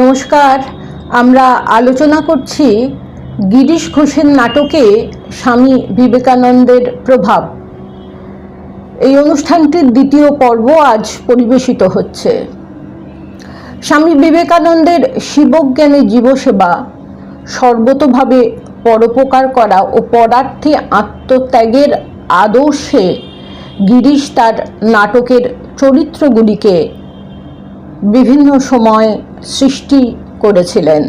নমস্কার। আমরা আলোচনা করছি গিরিশ ঘোষের নাটকে স্বামী বিবেকানন্দের প্রভাব। এই অনুষ্ঠানটির দ্বিতীয় পর্ব আজ পরিবেশিত হচ্ছে। স্বামী বিবেকানন্দের শিবজ্ঞানী জীবসেবা, সর্বতোভাবে পরোপকার করা ও পরার্থে আত্মত্যাগের আদর্শে গিরিশ তার নাটকের চরিত্রগুলিকে বিভিন্ন সময় সৃষ্টি করেছিলেন।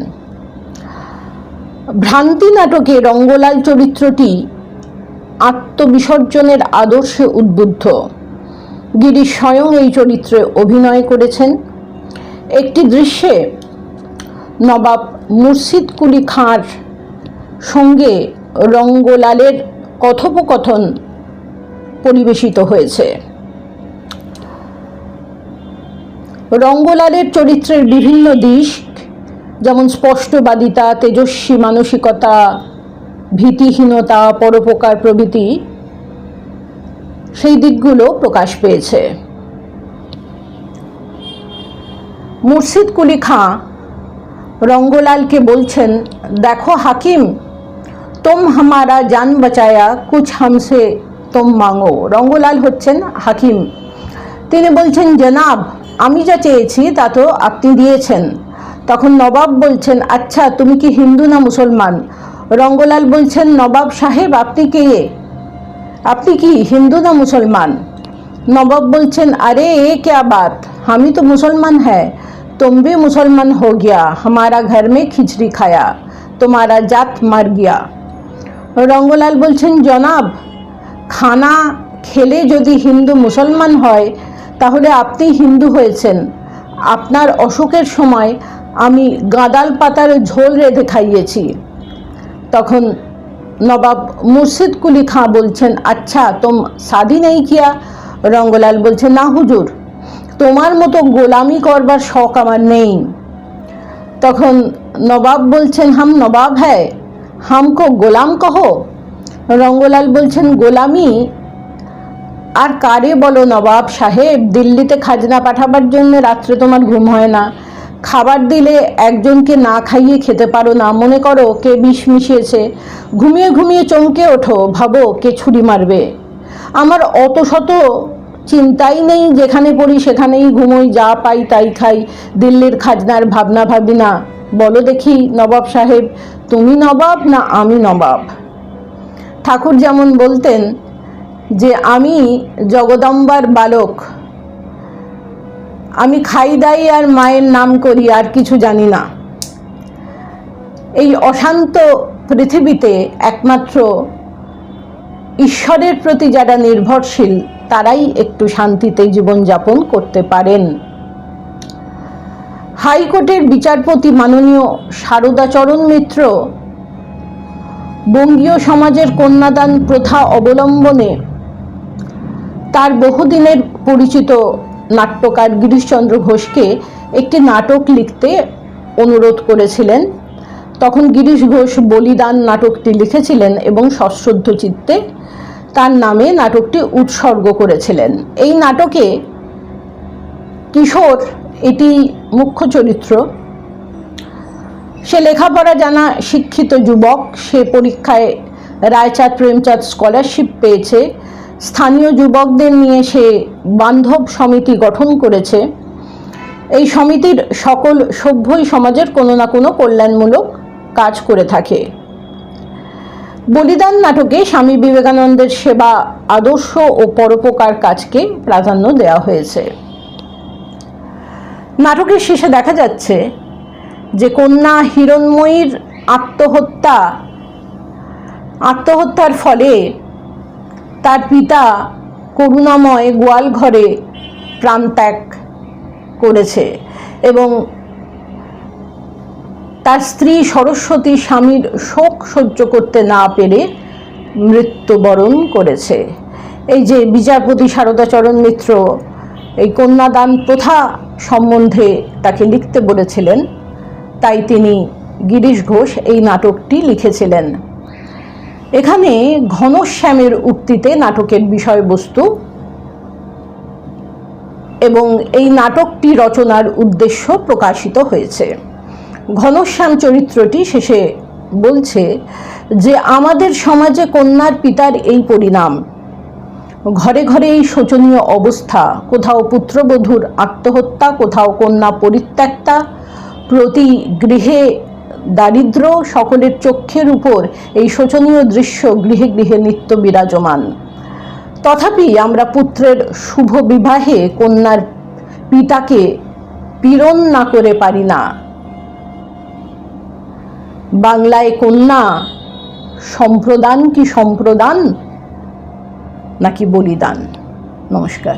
ভ্রান্তি নাটকে রঙ্গলাল চরিত্রটি আত্মবিসর্জনের আদর্শে উদ্বুদ্ধ। গিরি স্বয়ং এই চরিত্রে অভিনয় করেছেন। একটি দৃশ্যে নবাব মুর্শিদ কুলি খাঁর সঙ্গে রঙ্গলালের কথোপকথন পরিবেশিত হয়েছে। রঙ্গলালের চরিত্রের বিভিন্ন দিক যেমন স্পষ্টবাদিতা, তেজস্বী মানসিকতা, ভীতিহীনতা, পরোপকার প্রভৃতি, সেই দিকগুলো প্রকাশ পেয়েছে। মুর্শিদ কুলি খাঁ রঙ্গলালকে বলছেন, দেখো হাকিম, তুম হামারা জান বাঁচায়া, কুছ হামসে তুম মাঙো। রঙ্গলাল হচ্ছেন হাকিম। তিনি বলছেন, জনাব আমি যা চেয়েছি তা তো আপনি দিয়েছেন তখন নবাব বলছেন আচ্ছা তুমি কি হিন্দু না মুসলমান রঙ্গলাল বলছেন নবাব সাহেব আপনি কে আপনি কি হিন্দু না মুসলমান নবাব বলছেন আরে এ क्या बात हम ही तो मुसलमान है तुम भी मुसलमान हो गया हमारा घर में खिचड़ी खाया तुम्हारा जात मर गया রঙ্গলাল বলছেন জনাব খানা খেলে যদি হিন্দু মুসলমান হয় তাহলে আপনি হিন্দু হয়েছেন। আপনার অসুখের সময় আমি গাঁদাল পাতার ঝোল রেঁধে খাইয়েছি। তখন নবাব মুর্শিদ কুলি খাঁ বলছেন আচ্ছা তোম শাদি নেই কিয়া? রঙ্গলাল বলছে না হুজুর, তোমার মতো গোলামি করবার শখ আমার নেই। তখন নবাব বলছেন, হাম নবাব হ্যায়, হামকো গোলাম কহো? রঙ্গলাল বলছেন, গোলামি আর কারে বলো নবাব সাহেব, দিল্লিতে খাজনা পাঠাবার জন্য রাত্রে তোমার ঘুম হয় না। খাবার দিলে একজনকে না খাইয়ে খেতে পারো না। মনে করো কে বিষ মিশিয়েছে। ঘুমিয়ে ঘুমিয়ে চমকে ওঠো, ভাবো কে ছুরি মারবে। আমার অত শত চিন্তাই নেই, যেখানে পড়ি সেখানেই ঘুমোই, যা পাই তাই খাই। দিল্লির খাজনার ভাবনা ভাবি না। বলো দেখি নবাব সাহেব, তুমি নবাব না আমি নবাব? ঠাকুর যেমন বলতেন যে আমি জগদম্বার বালক। আমি খাই দাই আর মায়ের নাম করি, আর কিছু জানি না। এই অশান্ত পৃথিবীতে একমাত্র ঈশ্বরের প্রতি যারা নির্ভরশীল, তারাই একটু শান্তিতে জীবনযাপন করতে পারেন। হাইকোর্টের বিচারপতি মাননীয় শারদাচরণ মিত্র বঙ্গীয় সমাজের কন্যাদান প্রথা অবলম্বনে তার বহুদিনের পরিচিত নাট্যকার গিরিশচন্দ্র ঘোষকে একটি নাটক লিখতে অনুরোধ করেছিলেন। তখন গিরিশ ঘোষ বলিদান নাটকটি লিখেছিলেন এবং সশ্রদ্ধ চিত্তে তার নামে নাটকটি উৎসর্গ করেছিলেন। এই নাটকে কিশোর, এটি মুখ্য চরিত্র, সে লেখাপড়া জানা শিক্ষিত যুবক, সে পরীক্ষায় রায়চাঁদ, প্রেমচাঁদ স্কলারশিপ পেয়েছে স্থানীয় যুবকদের নিয়ে সে বান্ধব সমিতি গঠন করেছে। এই সমিতির সকল সভ্যই সমাজের কোনো না কোনো কল্যাণমূলক কাজ করে থাকে। বলিদান নাটকে স্বামী বিবেকানন্দের সেবা, আদর্শ ও পরোপকার কাজকে প্রাধান্য দেওয়া হয়েছে। নাটকের শেষে দেখা যাচ্ছে যে কন্যা হিরণময়ীর আত্মহত্যা, আত্মহত্যার ফলে তার পিতা করুণাময় গোয়াল ঘরে প্রাণত্যাগ করেছে এবং তার স্ত্রী সরস্বতী স্বামীর শোক সহ্য করতে না পেরে মৃত্যুবরণ করেছে। এই যে বিচারপতি শারদাচরণ মিত্র, এই কন্যাদান প্রথা সম্বন্ধে তাকে লিখতে বলেছিলেন, তাই তিনি গিরিশ ঘোষ এই নাটকটি লিখেছিলেন। এখানে ঘনশ্যামের উক্তিতে নাটকের বিষয়বস্তু এবং এই নাটকটি রচনার উদ্দেশ্য প্রকাশিত হয়েছে। ঘনশ্যাম চরিত্রটি শেষে বলছে যে, আমাদের সমাজে কন্যার পিতার এই পরিণাম। ঘরে ঘরে এই শোচনীয় অবস্থা। কোথাও পুত্রবধূর আত্মহত্যা, কোথাও কন্যা পরিত্যক্তা। প্রতি গৃহে দারিদ্র সকলের চক্ষের উপর এই শোচনীয় দৃশ্য গৃহে গৃহে নিত্য বিরাজমান। তথাপি আমরা পুত্রের শুভ বিবাহে কন্যার পিতাকে পীড়ন না করে পারি না। বাংলায় কন্যা সম্প্রদান কি সম্প্রদান? নাকি বলিদান? নমস্কার।